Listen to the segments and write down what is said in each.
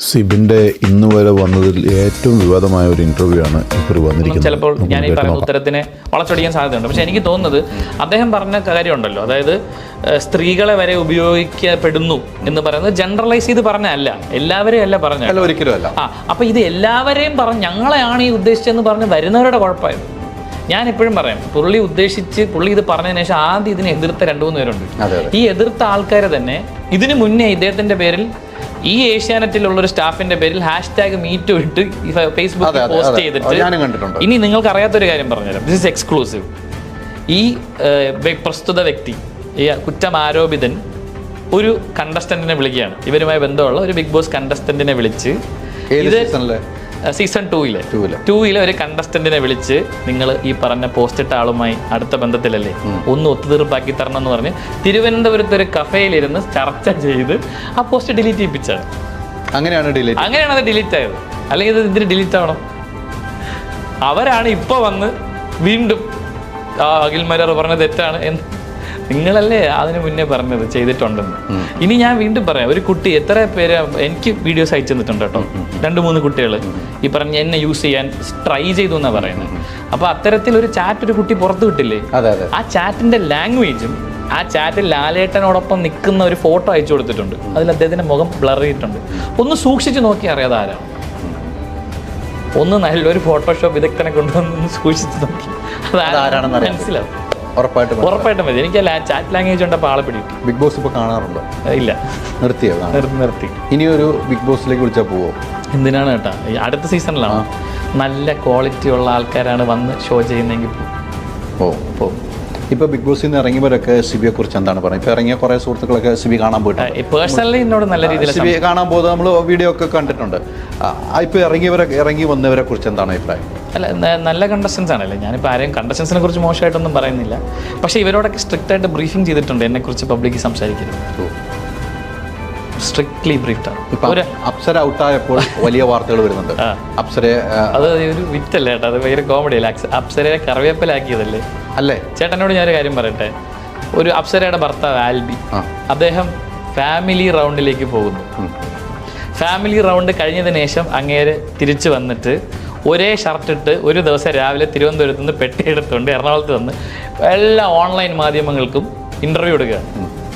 സിബിന്റെ ഇന്ന് വരെ വന്നതിൽ ഏറ്റവും വിവാദമായ ഒരു ഇന്റർവ്യൂ ആണ് ഇപ്പോൾ വന്നിരിക്കുന്നത്. ചിലപ്പോൾ ഞാൻ ഈ പറഞ്ഞ പറയുന്ന. ഉത്തരത്തിനെ വളച്ചൊടിക്കാൻ സാധ്യതയുണ്ട്. പക്ഷെ എനിക്ക് തോന്നുന്നത് അദ്ദേഹം പറഞ്ഞ കാര്യമുണ്ടല്ലോ. അതായത് സ്ത്രീകളെ വരെ ഉപയോഗിക്കപ്പെടുന്നു എന്ന് പറയുന്നത് ജനറലൈസ് ചെയ്ത് പറഞ്ഞല്ല എല്ലാവരെയും അല്ല പറഞ്ഞ അല്ല ഒരിക്കലും അല്ല. ആ അപ്പൊ ഇത് എല്ലാവരെയും പറഞ്ഞ് ഞങ്ങളെയാണ് ഈ ഉദ്ദേശിച്ചെന്ന് പറഞ്ഞ് വരുന്നവരുടെ കുഴപ്പമായിരുന്നു. ഞാൻ എപ്പോഴും പറയാം പുള്ളി ഉദ്ദേശിച്ച് പുള്ളി ഇത് പറഞ്ഞതിന് ശേഷം ആദ്യം ഇതിനെ എതിർത്ത രണ്ടു മൂന്ന് പേരുണ്ട്. ഈ എതിർത്ത ആൾക്കാരെ തന്നെ ഇതിനു മുന്നേ ഇദ്ദേഹത്തിന്റെ പേരിൽ ഈ ഏഷ്യാനെറ്റിലുള്ള ഒരു സ്റ്റാഫിന്റെ പേരിൽ ഹാഷ് ടാഗ് മീറ്റ് ഇട്ട് ഫേസ്ബുക്കിൽ പോസ്റ്റ് ചെയ്തിട്ട് ഇനി നിങ്ങൾക്ക് അറിയാത്തൊരു കാര്യം പറഞ്ഞുതരാം. ദിസ് ഇസ് എക്സ്ക്ലൂസീവ് ഈ പ്രസ്തുത വ്യക്തി ഈ കുറ്റം ആരോപിതൻ ഒരു കണ്ടസ്റ്റന്റിനെ വിളിക്കുകയാണ്. ഇവരുമായി ബന്ധമുള്ള ഒരു ബിഗ് ബോസ് കണ്ടസ്റ്റന്റിനെ വിളിച്ച് ഇത് സീസൺ ടൂയിലെ ടൂയിലെ ഒരു കണ്ടസ്റ്റന്റിനെ വിളിച്ച് നിങ്ങൾ ഈ പറഞ്ഞ പോസ്റ്റിട്ട ആളുമായി അടുത്ത ബന്ധത്തിലല്ലേ? ഒന്ന് ഒത്തുതീർപ്പാക്കി തരണം എന്ന് പറഞ്ഞ് തിരുവനന്തപുരത്ത് ഒരു കഫേയിലിരുന്ന് ചർച്ച ചെയ്ത് ആ പോസ്റ്റ് ഡിലീറ്റ് ചെയ്യിപ്പിച്ചാണ്. അങ്ങനെയാണ് ഡിലീറ്റ് അങ്ങനെയാണ് അത് ഡിലീറ്റ് ആയത്. അല്ലെങ്കിൽ ഇത് ഇതിന് ഡിലീറ്റ് ആവണം അവരാണ് ഇപ്പോൾ വന്ന് വീണ്ടും ആ അഖിൽ മരാർ പറഞ്ഞത് തെറ്റാണ് എന്ന് നിങ്ങളല്ലേ അതിന് മുന്നേ പറഞ്ഞത് ചെയ്തിട്ടുണ്ടെന്ന്. ഇനി ഞാൻ വീണ്ടും പറയാം. ഒരു കുട്ടി എത്ര പേര് എനിക്ക് വീഡിയോസ് അയച്ചു തന്നിട്ടുണ്ട് കേട്ടോ. രണ്ട് മൂന്ന് കുട്ടികൾ. ഈ പറഞ്ഞ എന്നെ യൂസ് ചെയ്യാൻ ട്രൈ ചെയ്തു എന്നാണ് പറയുന്നത്. അപ്പോൾ അത്തരത്തിൽ ഒരു ചാറ്റ് ഒരു കുട്ടി പുറത്ത് വിട്ടില്ലേ? ആ ചാറ്റിന്റെ ലാംഗ്വേജും ആ ചാറ്റിൽ ലാലേട്ടനോടൊപ്പം നിൽക്കുന്ന ഒരു ഫോട്ടോ അയച്ചു കൊടുത്തിട്ടുണ്ട്. അതിൽ അദ്ദേഹത്തിന്റെ മുഖം ബ്ലർ ചെയ്തിട്ടുണ്ട്. ഒന്ന് സൂക്ഷിച്ചു നോക്കി അറിയാതെ ആരാണ് ഒന്ന് നല്ലൊരു ഫോട്ടോഷോപ്പ് വിദഗ്ധനെ കൊണ്ടുവന്ന് സൂക്ഷിച്ചു നോക്കി. അതാരാണെന്ന് മനസ്സിലാവും. ഉറപ്പായിട്ടും ഉറപ്പായിട്ടും മതി. എനിക്ക് ചാറ്റ് ലാംഗ്വേജ് ഉണ്ടപ്പോൾ ആളെ പിടി ബിഗ് ബോസ് ഇപ്പോൾ കാണാറുണ്ടോ? ഇല്ല. നിർത്തിയോ? നിർത്തി. ഇനി ഒരു ബിഗ് ബോസിലേക്ക് വിളിച്ചാൽ പോവോ? എന്തിനാണ് കേട്ടാ അടുത്ത സീസണിലാണ്? നല്ല ക്വാളിറ്റി ഉള്ള ആൾക്കാരാണ് വന്ന് ഷോ ചെയ്യുന്നെങ്കിൽ ഓ ഓ ഇപ്പോൾ ബിഗ് ബോസിൽ നിന്ന് ഇറങ്ങിയവരൊക്കെ സിബിയെ കുറിച്ച് എന്താണ് പറയുന്നത്? ഇപ്പോൾ ഇറങ്ങിയ കുറേ സുഹൃത്തുക്കളൊക്കെ സിബി കാണാൻ പോയിട്ടുണ്ട്. പേഴ്സണലി എന്നോട് നല്ല രീതിയിൽ സിബി കാണാൻ പോകുന്നത് നമ്മൾ വീഡിയോ ഒക്കെ കണ്ടിട്ടുണ്ട്. ഇപ്പോൾ ഇറങ്ങിയവരൊക്കെ ഇറങ്ങി വന്നവരെ കുറിച്ച് എന്താണ് അഭിപ്രായം? അല്ല നല്ല കണ്ടസ്റ്റൻസ് ആണല്ലേ? ഞാനിപ്പോൾ ആരെയും കണ്ടസ്റ്റൻസിനെ കുറിച്ച് മോശമായിട്ടൊന്നും പറയുന്നില്ല. പക്ഷേ ഇവരോടൊക്കെ സ്ട്രിക്റ്റ് ആയിട്ട് ബ്രീഫിംഗ് ചെയ്തിട്ടുണ്ട് എന്നെക്കുറിച്ച് പബ്ലിക്ക് സംസാരിക്കരുത്. സ്ട്രിക്ട്ലി ബ്രീഫ്ഡ് ആണ്. അപ്സര ഔട്ടായപ്പോൾ വലിയ വാർത്തകൾ വരുന്നുണ്ട്. ആ, അത് ഒരു വിറ്റല്ലേ ചേട്ടാ അത് ഭയങ്കര കോമഡി അല്ലേ? അപ്സരയെ കറിവേപ്പിലാക്കിയതല്ലേ? അല്ലേ? ചേട്ടനോട് ഞാനൊരു കാര്യം പറയട്ടെ. ഒരു അപ്സരയുടെ ഭർത്താവ് ആൽബി അദ്ദേഹം ഫാമിലി റൗണ്ടിലേക്ക് പോകുന്നു. ഫാമിലി റൗണ്ട് കഴിഞ്ഞതിന് ശേഷം അങ്ങേര് തിരിച്ചു വന്നിട്ട് ഒരേ ഷർട്ട് ഇട്ട് ഒരു ദിവസം രാവിലെ തിരുവനന്തപുരത്ത് നിന്ന് പെട്ടി എടുത്തുകൊണ്ട് എറണാകുളത്ത് വന്ന് എല്ലാ ഓൺലൈൻ മാധ്യമങ്ങൾക്കും ഇന്റർവ്യൂ എടുക്കുക.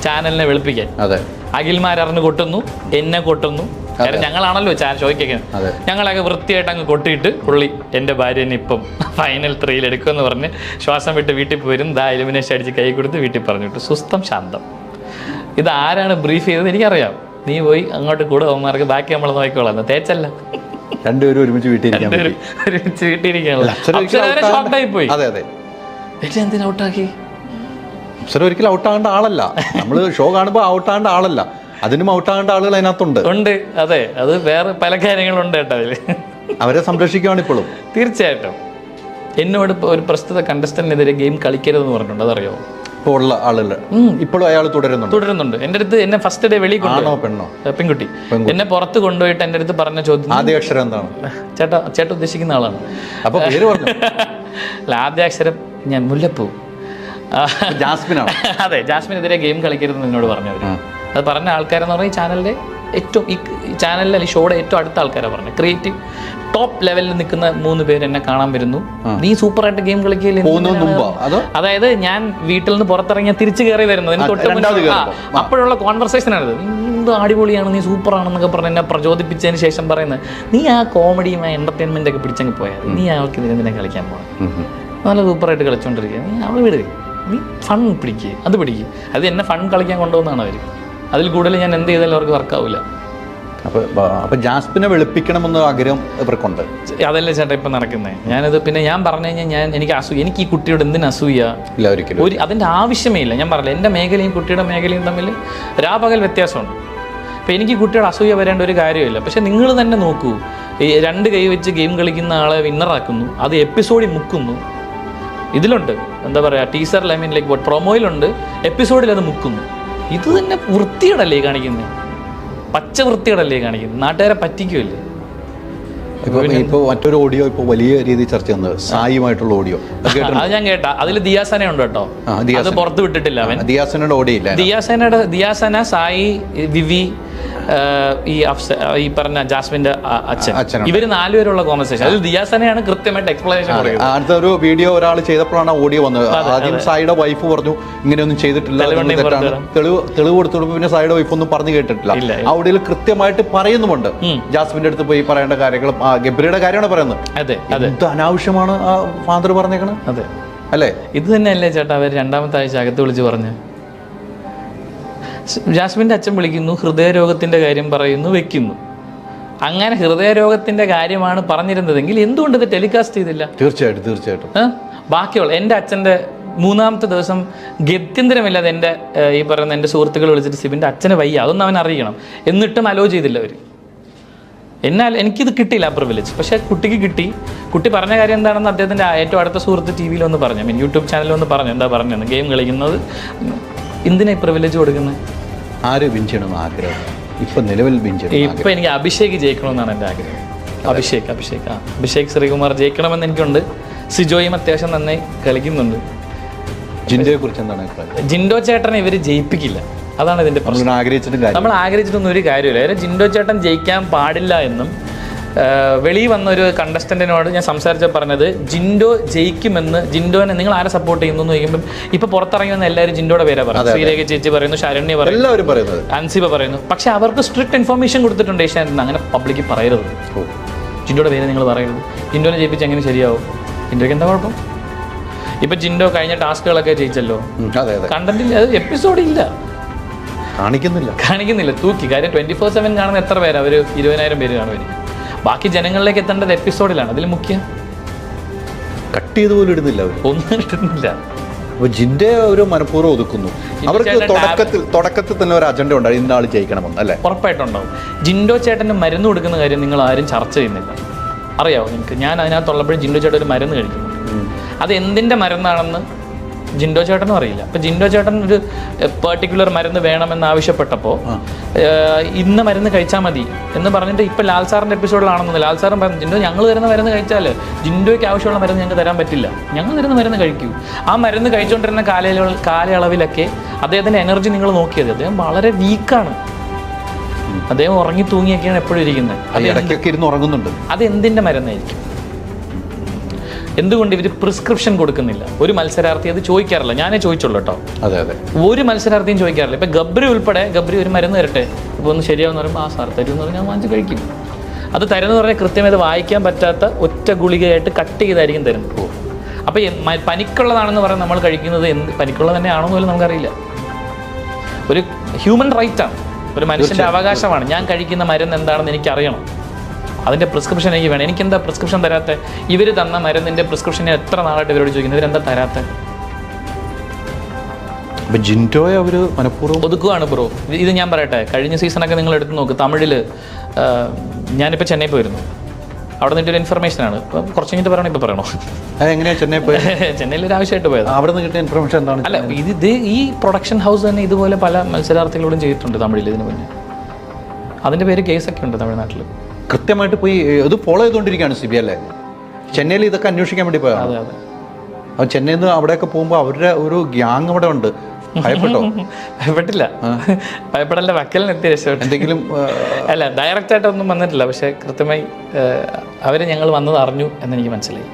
ചാനലിനെ വെളുപ്പിക്കാൻ. അതെ. അഖിൽമാരറിഞ്ഞ് കൊട്ടുന്നു എന്നെ കൊട്ടുന്നു. കാരണം ഞങ്ങളാണല്ലോ ചാൻ ചോദിക്കുന്നത്. ഞങ്ങളൊക്കെ വൃത്തിയായിട്ട് അങ്ങ് കൊട്ടിയിട്ട് പുള്ളി എന്റെ ഭാര്യനെ ഇപ്പം ഫൈനൽ ത്രീയിൽ എടുക്കുമെന്ന് പറഞ്ഞ് ശ്വാസം വിട്ട് വീട്ടിൽ പോരും ദാ എലിമിനേഷൻ അടിച്ച് കൈ കൊടുത്ത് വീട്ടിൽ പറഞ്ഞു വിട്ടു സുസ്ഥം ശാന്തം. ഇത് ആരാണ് ബ്രീഫ് ചെയ്തത് എനിക്കറിയാം. നീ പോയി അങ്ങോട്ട് കൂടെ അവന്മാർക്ക് ബാക്കി നമ്മൾ നോക്കിക്കോളാം. തേച്ചല്ല. രണ്ടുപേരും ഒരുമിച്ച് വീട്ടിലിരിക്കാൻ ഒരുമിച്ച് വീട്ടിലിരിക്കാനുള്ള അതെ അതെ. എന്തിനാ ഔട്ടാക്കി? അപ്സര ഒരിക്കലും ഔട്ടാകേണ്ട ആളല്ല. നമ്മൾ ഷോ കാണുമ്പോൾ ഔട്ടാകേണ്ട ആളല്ല. അതിനും ഔട്ടാകേണ്ട ആളുകൾ അതിനകത്തുണ്ട്. ഉണ്ട്. അതെ അത് വേറെ പല കാര്യങ്ങളുണ്ട് കേട്ടോ അതിൽ അവരെ സംരക്ഷിക്കുകയാണ് ഇപ്പോഴും. തീർച്ചയായിട്ടും. എന്നോട് ഒരു പ്രസ്തുത കണ്ടസ്റ്റന്റിനെതിരെ ഗെയിം കളിക്കരുതെന്ന് പറഞ്ഞിട്ടുണ്ട്. അതറിയോ? ഇപ്പോൾ ഉള്ള ആളുകൾ ഇപ്പോഴും അയാൾ തുടരുന്നുണ്ട്? തുടരുന്നുണ്ട്. എന്റെ അടുത്ത് എന്നെ ഫസ്റ്റ് ഡേ വെളി ആണോ പെണ്ണോ? പെൺകുട്ടി. എന്നെ പുറത്ത് കൊണ്ടുപോയിട്ട് എന്റെ അടുത്ത് പറഞ്ഞ ചോദ്യം ആദ്യ അക്ഷരം എന്താണ്? ചേട്ടാ ചേട്ടൻ ഉദ്ദേശിക്കുന്ന ആളാണ്. അപ്പൊ പേര് പറഞ്ഞു. അല്ല ആദ്യാക്ഷരം ഞാൻ മുല്ലപ്പൂ. ജാസ്മിൻ ജാസ്മിനാണ്? അതെ ജാസ്മിനെതിരെ ഗെയിം കളിക്കരുതെന്ന് എന്നോട് പറഞ്ഞു അത് പറഞ്ഞ ആൾക്കാരെന്ന് പറഞ്ഞാൽ ഈ ചാനലിന്റെ ഏറ്റവും ഈ ചാനലിൽ ഈ ഷോയുടെ ഏറ്റവും അടുത്ത ആൾക്കാരാണ് പറഞ്ഞത്. ക്രിയേറ്റീവ് ടോപ്പ് ലെവലിൽ നിൽക്കുന്ന മൂന്ന് പേര് എന്നെ കാണാൻ വരുന്നു. നീ സൂപ്പറായിട്ട് ഗെയിം കളിക്കില്ലേ മുമ്പോ? അതായത് ഞാൻ വീട്ടിൽ നിന്ന് പുറത്തിറങ്ങിയ തിരിച്ചു കയറി വരുന്നത്. എനിക്ക് തൊട്ട്. അപ്പോഴുള്ള കോൺവെർസേഷൻ ആണിത്. എന്ത് അടിപൊളിയാണ് നീ സൂപ്പറാണെന്നൊക്കെ പറഞ്ഞ് എന്നെ പ്രചോദിപ്പിച്ചതിന് ശേഷം പറയുന്നത്. നീ ആ കോമഡിയും ആ എന്റർടൈൻമെന്റ് ഒക്കെ പിടിച്ചങ്ങ് പോയാൽ നീ അവൾക്ക് ഇതിനെ കളിക്കാൻ പോകണം. നല്ല സൂപ്പറായിട്ട് കളിച്ചോണ്ടിരിക്കുക നീ അവൾ വിടുക നീ ഫൺ പിടിക്കുക അത് പിടിക്കുക അത് എന്നെ ഫൺ കളിക്കാൻ കൊണ്ടുവന്നാണ് അവർ അതിൽ കൂടുതൽ ഞാൻ എന്ത് ചെയ്താലും അവർക്ക് വർക്കാവില്ല അപ്പോൾ അപ്പോൾ ജാസ്പിനെ വെളുപ്പിക്കണമെന്ന് ആഗ്രഹം ഇവർക്കുണ്ട്. അതല്ലേ ചേട്ടാ ഇപ്പം നടക്കുന്നത് ഞാനത് പിന്നെ ഞാൻ പറഞ്ഞു കഴിഞ്ഞാൽ ഞാൻ എനിക്ക് അസൂയ എനിക്ക് ഈ കുട്ടിയോട് എന്തിനു അസൂയ? ഇല്ല ഒരിക്കലും. ഒരു അതിന്റെ ആവശ്യമേ ഇല്ല. ഞാൻ പറഞ്ഞില്ല എന്റെ മേഖലയും കുട്ടിയുടെ മേഖലയും തമ്മിൽ രാപകൽ വ്യത്യാസമുണ്ട്. അപ്പോൾ എനിക്ക് കുട്ടിയോട് കുട്ടിയുടെ അസൂയ വരേണ്ട ഒരു കാര്യമില്ല. പക്ഷെ നിങ്ങൾ തന്നെ നോക്കൂ. ഈ രണ്ട് കൈ വെച്ച് ഗെയിം കളിക്കുന്ന ആളെ വിന്നറാക്കുന്നു അത് എപ്പിസോഡിൽ മുക്കുന്നു. ഇതിലുണ്ട്. എന്താ പറയുക ടീസറിൽ ഐ മീൻ ലൈക്ക് പ്രൊമോയിലുണ്ട് എപ്പിസോഡിൽ അത് മുക്കുന്നു. ഇത് തന്നെ വൃത്തിയോടല്ലേ കാണിക്കുന്നത് പച്ച വൃത്തിയോടല്ലേ കാണിക്കുന്നത് നാട്ടുകാരെ പറ്റിക്കുമല്ലേ ഇപ്പൊ ഇപ്പൊ മറ്റൊരു ഓഡിയോ ഇപ്പൊ വലിയ രീതിയിൽ ചർച്ച ചെയ്യുന്നത് സായിയുമായിട്ടുള്ള ഓഡിയോ. അത് ഞാൻ കേട്ടാ. അതിൽ ദിയാസന ഉണ്ട് കേട്ടോ. അത് പുറത്ത് വിട്ടിട്ടില്ല അവൻ. ദിയാസനയുടെ ഓഡിയോ ഇല്ല? ദിയാസനയുടെ ദിയാസന സായി വിവി ഈ അഫ്സ ഈ പറഞ്ഞ ജാസ്മിന്റെ അച്ഛൻ. ഇവർ നാലുപേരുള്ള കോൺവെർസേഷൻ അതിൽ ദിയാസനെയാണ് കൃത്യമായിട്ട് എക്സ്പ്ലനേഷൻ പറയുന്നത് അടുത്ത ഒരു വീഡിയോ ഒരാൾ ചെയ്തപ്പോഴാണ് ഓഡിയോ വന്നത്. ആദ്യം സായിയുടെ വൈഫ് പറഞ്ഞു ഇങ്ങനെയൊന്നും ചെയ്തിട്ടില്ല തെളിവുണ്ടെങ്കിൽ ഇതൊന്നും തെറ്റാണ്. പുറത്തുവിടാം. തെളിവ് തെളിവ് കൊടുത്തു പിന്നെ സായിയുടെ വൈഫ് ഒന്നും പറഞ്ഞു കേട്ടിട്ടില്ല. ഇല്ല, ആ ഓഡിയോയിൽ കൃത്യമായിട്ട് പറയുന്നുമുണ്ട്. ജാസ്മിന്റെ അടുത്ത് പോയി പറയേണ്ട കാര്യങ്ങളും ആ ഗബ്രിയുടെ കാര്യമാണ് പറയുന്നത്. അതെ അതെ. എന്ത് അനാവശ്യമാണ് ആ ഫാദർ പറഞ്ഞേക്കണത് അതെ. അല്ലേ? ഇത് തന്നെയല്ലേ ചേട്ടാ അവർ രണ്ടാമത്തെ ആഴ്ച അകത്ത് വിളിച്ച് പറഞ്ഞു. ജാസ്മിന്റെ അച്ഛൻ വിളിക്കുന്നു ഹൃദയരോഗത്തിന്റെ കാര്യം പറയുന്നു വെക്കുന്നു. അങ്ങനെ ഹൃദയരോഗത്തിന്റെ കാര്യമാണ് പറഞ്ഞിരുന്നതെങ്കിൽ എന്തുകൊണ്ട് ഇത് ടെലികാസ്റ്റ് ചെയ്തില്ല? തീർച്ചയായിട്ടും തീർച്ചയായിട്ടും. ബാക്കിയുള്ള എന്റെ അച്ഛന്റെ മൂന്നാമത്തെ ദിവസം ഗത്യന്തരമില്ലാതെ എന്റെ ഈ പറയുന്ന എന്റെ സുഹൃത്തുക്കൾ വിളിച്ചിട്ട് സിബിന്റെ അച്ഛനെ വയ്യ അതൊന്നും അവൻ അറിയണം. എന്നിട്ടും അലോ ചെയ്തില്ല അവർ എന്നാൽ എനിക്കിത് കിട്ടിയില്ല ആ പ്രിവിലേജ് പക്ഷേ കുട്ടിക്ക് കിട്ടി. കുട്ടി പറഞ്ഞ കാര്യം എന്താണെന്ന് അദ്ദേഹത്തിന്റെ ഏറ്റവും അടുത്ത സുഹൃത്ത് ടി വിയിൽ ഒന്ന് പറഞ്ഞു മീൻ യൂട്യൂബ് ചാനലിൽ ഒന്ന് പറഞ്ഞു എന്താ പറഞ്ഞു ഗെയിം കളിക്കുന്നത്. എന്തിനാ പ്രിവിലേജ് കൊടുക്കുന്നത് ആര് വിൻ ആഗ്രഹം? ഇപ്പൊ നിലവിൽ വിൻ ചെയ്യണം ഇപ്പം എനിക്ക് അഭിഷേക് ജയിക്കണമെന്നാണ് എന്റെ ആഗ്രഹം. അഭിഷേക് അഭിഷേക്. ആ അഭിഷേക് ശ്രീകുമാർ ജയിക്കണമെന്ന് എനിക്കുണ്ട്. സിജോയും അത്യാവശ്യം നന്നായി കളിക്കുന്നുണ്ട്. ജിൻഡോയെ കുറിച്ച് എന്താണ് ജിൻഡോ ചേട്ടനെ ഇവർ ജയിപ്പിക്കില്ല. അതാണ് ഇതിന്റെ പ്രശ്നം. നമ്മൾ ആഗ്രഹിച്ചിട്ടും കാര്യം നമ്മൾ ആഗ്രഹിച്ചിട്ടൊന്നും ഒരു കാര്യമില്ല. ജിൻഡോ ചേട്ടൻ ജയിക്കാൻ പാടില്ല എന്നും വെളിയിൽ വന്നൊരു കണ്ടസ്റ്റന്റിനോട് ഞാൻ സംസാരിച്ച പറഞ്ഞത് ജിൻഡോ ജയിക്കുമെന്ന് ജിൻഡോനെ നിങ്ങൾ ആരെ സപ്പോർട്ട് ചെയ്യുന്നു എന്ന് ചോദിക്കുമ്പോൾ ഇപ്പൊ പുറത്തിറങ്ങി വന്ന എല്ലാവരും ജിൻഡോയുടെ പേരെ പറയുന്നത്. ശ്രീരേഖ ചേച്ചി പറയുന്നു ശരണ്യ പറയുന്നു എല്ലാവരും പറയുന്നത്. അൻസിബ പറയുന്നു. പക്ഷെ അവർക്ക് സ്ട്രിക്ട് ഇൻഫർമേഷൻ കൊടുത്തിട്ടുണ്ട് ഏഷ്യാനെറ്റ് അങ്ങനെ പബ്ലിക്ക് പറയരുത്. ജിൻഡോടെ ജിൻഡോയുടെ പേര് നിങ്ങൾ പറയരുത്. ജിൻഡോനെ ജയിപ്പിച്ച് എങ്ങനെ ശരിയാവും? ജിൻഡോയ്ക്ക് എന്താ കുഴപ്പം? ഇപ്പൊ ജിൻഡോ കഴിഞ്ഞ ടാസ്കുകളൊക്കെ ജയിച്ചല്ലോ. കണ്ടന്റിൽ എപ്പിസോഡ് ഇല്ല കാണിക്കുന്നില്ല. കാണിക്കുന്നില്ല തൂക്കി. കാര്യം ട്വന്റി ഫോർ സെവൻ കാണുന്ന എത്ര പേര്? അവർ ഇരുപതിനായിരം പേര് കാണുമായിരിക്കും. ബാക്കി ജനങ്ങളിലേക്ക് എത്തേണ്ടത് എപ്പിസോഡിലാണ് അതിൽ മുഖ്യം? കട്ട് ചെയ്ത് പോലും ഇടുന്നില്ല അവർ ഒന്നും ഇട്ടിട്ടില്ല അപ്പൊ ജിന്റെ ഒരു മനഃപൂർവം ഒതുക്കുന്നു. അവർക്ക് തുടക്കത്തിൽ തുടക്കത്തിൽ തന്നെ ഒരു അജണ്ട ഉണ്ട് ഇന്നാൾ ജയിക്കണമെന്ന് അല്ലേ? ഉറപ്പായിട്ടുണ്ടാവും. ജിൻഡോ ചേട്ടന് മരുന്ന് കൊടുക്കുന്ന കാര്യം നിങ്ങൾ ആരും ചർച്ച ചെയ്യുന്നില്ല. അറിയാവോ നിങ്ങൾക്ക്? ഞാൻ അതിനകത്തുള്ളപ്പോഴും ജിൻഡോ ചേട്ടൻ ഒരു മരുന്ന് കഴിക്കുന്നു. അത് എന്തിന്റെ മരുന്നാണെന്ന് ജിൻഡോ ചേട്ടനും അറിയില്ല. അപ്പം ജിൻഡോ ചേട്ടൻ ഒരു പെർട്ടിക്കുലർ മരുന്ന് വേണമെന്ന് ആവശ്യപ്പെട്ടപ്പോൾ ഇന്ന് മരുന്ന് കഴിച്ചാൽ മതി എന്ന് പറഞ്ഞിട്ട് ഇപ്പം ലാൽ സാറിന്റെ എപ്പിസോഡിലാണെന്ന് ലാൽ സാറും പറഞ്ഞു ജിൻഡോ ഞങ്ങൾ തരുന്ന മരുന്ന് കഴിച്ചാൽ ജിൻഡോയ്ക്ക് ആവശ്യമുള്ള മരുന്ന് ഞങ്ങൾക്ക് തരാൻ പറ്റില്ല. ഞങ്ങൾ തരുന്ന മരുന്ന് കഴിക്കൂ. ആ മരുന്ന് കഴിച്ചുകൊണ്ടിരുന്ന കാലയള കാലയളവിലൊക്കെ അദ്ദേഹത്തിന്റെ എനർജി നിങ്ങൾ നോക്കിയത്. അദ്ദേഹം വളരെ വീക്കാണ് അദ്ദേഹം ഉറങ്ങി തൂങ്ങിയൊക്കെയാണ് എപ്പോഴും ഇരിക്കുന്നത്. അത് എന്തിന്റെ മരുന്നായിരിക്കും? എന്തുകൊണ്ട് ഇവർ പ്രിസ്ക്രിപ്ഷൻ കൊടുക്കുന്നില്ല? ഒരു മത്സരാർത്ഥി അത് ചോദിക്കാറില്ല. ഞാനേ ചോദിച്ചുള്ളൂ കേട്ടോ. അതെ അതെ. ഒരു മത്സരാർത്ഥിയും ചോദിക്കാറില്ല. ഇപ്പം ഗബ്രി ഉൾപ്പെടെ ഗബ്രി ഒരു മരുന്ന് തരട്ടെ? ഇപ്പോൾ ഒന്ന് ശരിയാവെന്ന് പറയുമ്പോൾ ആ സാർ തരും എന്ന് പറഞ്ഞാൽ ഞാൻ വാങ്ങിച്ച് കഴിക്കും. അത് തരുമെന്ന് പറഞ്ഞാൽ കൃത്യം ഇത് വായിക്കാൻ പറ്റാത്ത ഒറ്റ ഗുളികയായിട്ട് കട്ട് ചെയ്തായിരിക്കും തരുന്നത്. അപ്പോൾ മ- പനിക്കുള്ളതാണെന്ന് പറഞ്ഞാൽ നമ്മൾ കഴിക്കുന്നത് എന്ത് പനിക്കുള്ളത് തന്നെ ആണോ എന്ന് പോലും നമുക്കറിയില്ല. ഒരു ഹ്യൂമൻ റൈറ്റ് ആണ്. ഒരു മനുഷ്യന്റെ അവകാശമാണ്. ഞാൻ കഴിക്കുന്ന മരുന്ന് എന്താണെന്ന് എനിക്ക് അറിയണം അതിന്റെ പ്രിസ്ക്രിപ്ഷൻ എനിക്ക് വേണം. എനിക്കെന്താ പ്രിസ്ക്രിപ്ഷൻ തരാത്ത? ഇവർ തന്ന മരുന്നിന്റെ പ്രിസ്ക്രിപ്ഷൻ എത്ര നാളായിട്ട് ഇവരോട് ചോദിക്കുന്നത് ഇവരെന്താ തരാത്ത? ജിന്റോയെ അവർ മനഃപൂർവം ഒതുക്കുവാണ് ബ്രോ. ഇത് ഞാൻ പറയട്ടെ. കഴിഞ്ഞ സീസണൊക്കെ നിങ്ങൾ എടുത്ത് നോക്ക്. തമിഴിൽ ഞാനിപ്പോൾ ചെന്നൈ പോയിരുന്നു. അവിടെ നിന്നൊരു ഇൻഫർമേഷനാണ് ഇപ്പം കുറച്ച് കഴിഞ്ഞിട്ട് പറയണം ഇപ്പോൾ പറയണോ? അതെങ്ങനെയാണ് എങ്ങനെയാ ചെന്നൈ പോയത്? ചെന്നൈയിൽ ഒരു ആവശ്യമായിട്ട് പോയത്. അവിടെ നിന്ന് കിട്ടിയ ഇൻഫർമേഷൻ എന്താണ് അല്ല ഇത് ഇത് ഈ പ്രൊഡക്ഷൻ ഹൗസ് തന്നെ ഇതുപോലെ പല മത്സരാർത്ഥികളോടും ചെയ്തിട്ടുണ്ട് തമിഴിൽ ഇതിന് മുന്നേ. അതിന്റെ പേര് കേസൊക്കെ ഉണ്ട് തമിഴ്നാട്ടിൽ കൃത്യമായിട്ട് പോയി അത് ഇത് ഫോളോ ചെയ്തുകൊണ്ടിരിക്കുകയാണ് സി ബി അല്ലേ ചെന്നൈയിൽ ഇതൊക്കെ അന്വേഷിക്കാൻ വേണ്ടി അതെ അപ്പോൾ ചെന്നൈയിൽ നിന്ന് അവിടെയൊക്കെ പോകുമ്പോൾ അവരുടെ ഒരു ഗ്യാങ് അവിടെ ഉണ്ട്. ഭയപ്പെട്ടോ? ഭയപ്പെട്ടില്ല. ഭയപ്പെടല്ല വക്കലിന് എത്തി രക്ഷപ്പെട്ടു. എന്തെങ്കിലും അല്ല ഡയറക്റ്റ് ആയിട്ടൊന്നും വന്നിട്ടില്ല. പക്ഷെ കൃത്യമായി അവർ ഞങ്ങൾ വന്നത് അറിഞ്ഞു എന്ന് എനിക്ക് മനസ്സിലായി.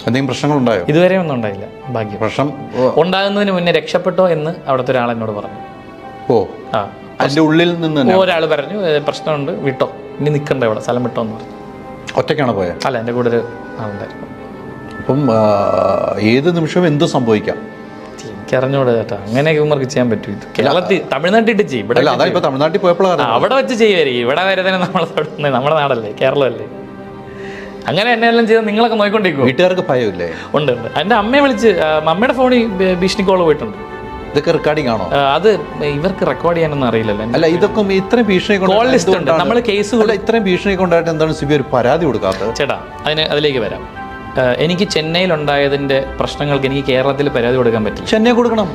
എന്തെങ്കിലും പ്രശ്നങ്ങൾ ഉണ്ടായോ ഇതുവരെ ഒന്നും ഉണ്ടായില്ല. ഭാഗ്യം. പ്രശ്നം ഉണ്ടാകുന്നതിന് മുന്നേ രക്ഷപ്പെട്ടോ എന്ന് അവിടുത്തെ ഒരാൾ എന്നോട് പറഞ്ഞു. ഓ. ആ. അതിന്റെ ഉള്ളിൽ നിന്ന് ഒരാൾ പറഞ്ഞു പ്രശ്നമുണ്ട് വിട്ടോ. ഇനി നിൽക്കണ്ട ഇവിടെ സ്ഥലം വിട്ടോന്ന് പറഞ്ഞു. ഒറ്റയ്ക്കാണ് പോയത് അല്ല എന്റെ കൂടെ ഒരു ആളുണ്ടായിരുന്നു. അപ്പം ഏത് നിമിഷവും എന്ത് സംഭവിക്കാം? എനിക്കറിഞ്ഞൂടെ ചേട്ടാ അങ്ങനെയൊക്കെ ഇവർക്ക് ചെയ്യാൻ പറ്റും. ഇത് കേരളത്തിൽ തമിഴ്നാട്ടിൽ ഇട്ട് ചെയ്യും ഇവിടെ തമിഴ്നാട്ടിൽ പോയപ്പോഴാണ് അവിടെ വെച്ച് ചെയ്യുമായിരിക്കും ഇവിടെ വരെ തന്നെ നമ്മളെ തൊടുന്നത് നമ്മുടെ നാടല്ലേ കേരളമല്ലേ. അങ്ങനെ എന്നെ എല്ലാം ചെയ്താൽ നിങ്ങളൊക്കെ നോക്കിക്കൊണ്ടിരിക്കും വീട്ടുകാർക്ക് ഭയമില്ലേ? ഉണ്ട് ഉണ്ട്. എന്റെ അമ്മയെ വിളിച്ച് അമ്മയുടെ ഫോണിൽ ഭീഷണി കോൾ പോയിട്ടുണ്ട്. ഇതൊക്കെ റെക്കോർഡിംഗ് ആണോ? അത് ഇവർക്ക് റെക്കോർഡ് ചെയ്യാനൊന്നും അറിയില്ലല്ലോ. അല്ല ഇതൊക്കെ ഇത്രയും ഭീഷണി കോൾ ലിസ്റ്റ് ഉണ്ട്. നമ്മൾ കേസ് ഇത്രയും ഭീഷണി കൊണ്ടായിട്ട് എന്താണ് സിബി ഒരു പരാതി കൊടുക്കാത്തത്? ചേട്ടാ അതിന് അതിലേക്ക് വരാം. എനിക്ക് ചെന്നൈയിൽ ഉണ്ടായതിന്റെ പ്രശ്നങ്ങൾക്ക് എനിക്ക് കേരളത്തിൽ പരാതി കൊടുക്കാൻ പറ്റും ചെന്നൈ കൊടുക്കണം.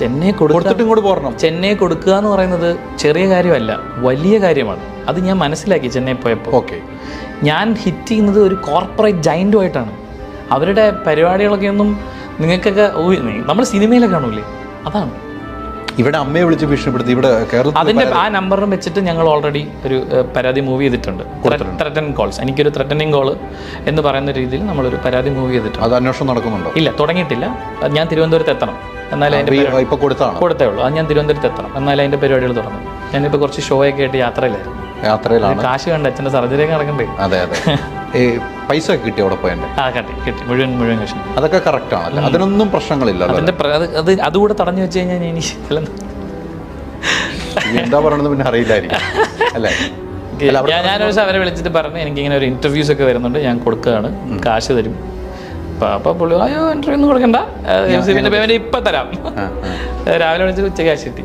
ചെന്നൈ കൊടുത്ത കൊടുത്തിട്ടും കൂടി പോരണം. ചെന്നൈ കൊടുക്കുക എന്ന് പറയുന്നത് ചെറിയ കാര്യമല്ല വലിയ കാര്യമാണ്. അത് ഞാൻ മനസ്സിലാക്കി ചെന്നൈ പോയപ്പോൾ ഓക്കെ. ഞാൻ ഹിറ്റ് ചെയ്യുന്നത് ഒരു കോർപ്പറേറ്റ് ജൈന്റുമായിട്ടാണ് അവരുടെ പരിപാടികളൊക്കെ ഒന്നും നിങ്ങൾക്കൊക്കെ നമ്മൾ സിനിമയിലൊക്കെ കാണൂലേ? അതാണ്. ഇവിടെ അമ്മയെ വിളിച്ച് ഭീഷണിപ്പെടുത്തി ഇവിടെ കേരളത്തിൽ അതിന്റെ ആ നമ്പറും വെച്ചിട്ട് ഞങ്ങൾ ഓൾറെഡി ഒരു പരാതി മൂവ് ചെയ്തിട്ടുണ്ട്. ത്രട്ടൻ കോൾസ് എനിക്കൊരു ത്രെറ്റനിങ് കോൾ എന്ന് പറയുന്ന രീതിയിൽ നമ്മളൊരു പരാതി മൂവ് ചെയ്തിട്ടുണ്ട്. അത് അന്വേഷണം നടക്കുന്നുണ്ടോ? ഇല്ല തുടങ്ങിയിട്ടില്ല. ഞാൻ തിരുവനന്തപുരത്ത് എത്തണം. എന്നാലേ അതിന്റെ കൊടുത്താണ്? കൊടുത്തേ ഉള്ളൂ. അത് ഞാൻ തിരുവനന്തപുരത്ത് എത്തണം. എന്നാലേ അതിന്റെ പരിപാടികൾ തുടങ്ങും. ഞാനിപ്പോൾ കുറച്ച് ഷോ ഒക്കെ ആയിട്ട് യാത്രയിലായിരുന്നു. യാത്രയിലാണ്. കാശ് കണ്ട അച്ഛന്റെ സർജറി ഒക്കെ നടക്കണ്ടേ? അതെ അതെ. പൈസ കിട്ടി അവിടെ പോയതിന്റെ ആ കട്ടി കിട്ടി. മുഴുവൻ മുഴുവൻ കാശ് അതൊക്കെ കറക്റ്റ് ആണല്ലോ? അതിനൊന്നും പ്രശ്നങ്ങളില്ല അത് അത് അതുകൂടെ തടഞ്ഞു വെച്ച് കഴിഞ്ഞാൽ ഇനി എന്താ പറയണത് പിന്നെ അറിയില്ലായിരിക്കും. അല്ലേ? ഞാൻ ഞാനൊരു ദിവസം അവരെ വിളിച്ചിട്ട് പറഞ്ഞു എനിക്ക് ഇങ്ങനെ ഒരു ഇന്റർവ്യൂസ് ഒക്കെ വരുന്നുണ്ട് ഞാൻ കൊടുക്കുകയാണ്. കാശ് തരും. അപ്പൊ പുള്ളി അയ്യോ ഇന്റർവ്യൂ ഒന്നും കൊടുക്കണ്ട. പേയ്മെന്റ് ഇപ്പൊ തരാം. രാവിലെ വിളിച്ചിട്ട് ഉച്ച കാശ് കിട്ടി.